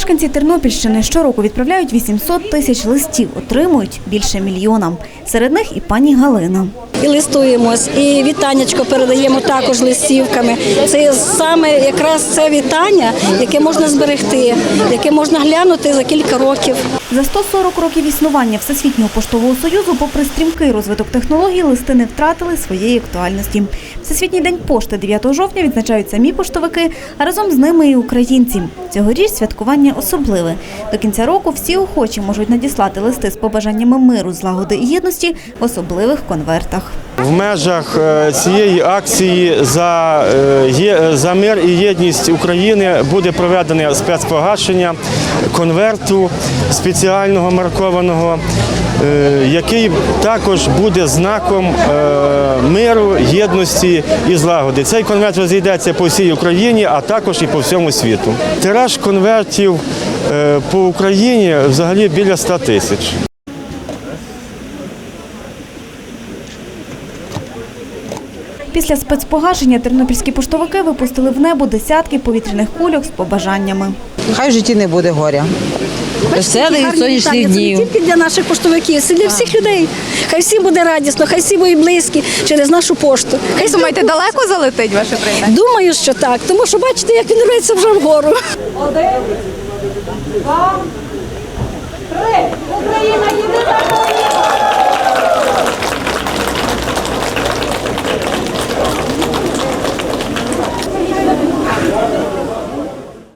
Мешканці Тернопільщини щороку відправляють 800 тисяч листів, отримують більше мільйона. Серед них і пані Галина. І листуємось, і вітаннячко передаємо також листівками. Це саме якраз це вітання, яке можна зберегти, яке можна глянути за кілька років. За 140 років існування Всесвітнього поштового союзу, попри стрімкий розвиток технологій, листи не втратили своєї актуальності. Всесвітній день пошти 9 жовтня відзначають самі поштовики, а разом з ними і українці. Цьогоріч святкування особливе. До кінця року всі охочі можуть надіслати листи з побажаннями миру, злагоди і єдності в особливих конвертах. В межах е, цієї акції за, е, за мир і єдність України буде проведене спецпогашення конверту спеціального маркованого, е, який також буде знаком е, миру, єдності і злагоди. Цей конверт розійдеться по всій Україні, а також і по всьому світу. Тираж конвертів е, по Україні взагалі біля 100 тисяч. Після спецпогашення тернопільські поштовики випустили в небо десятки повітряних кульок з побажаннями. Хай в житті не буде горя. Веселих сонячний днів. не тільки для наших поштовиків, це для всіх людей. Хай всім буде радісно, хай всі мої близькі через нашу пошту. Хай думаєте, далеко залетить ваше прийняття? Думаю, що так, тому що бачите, як він рветься вже вгору. Один, два, три. Україна єдина.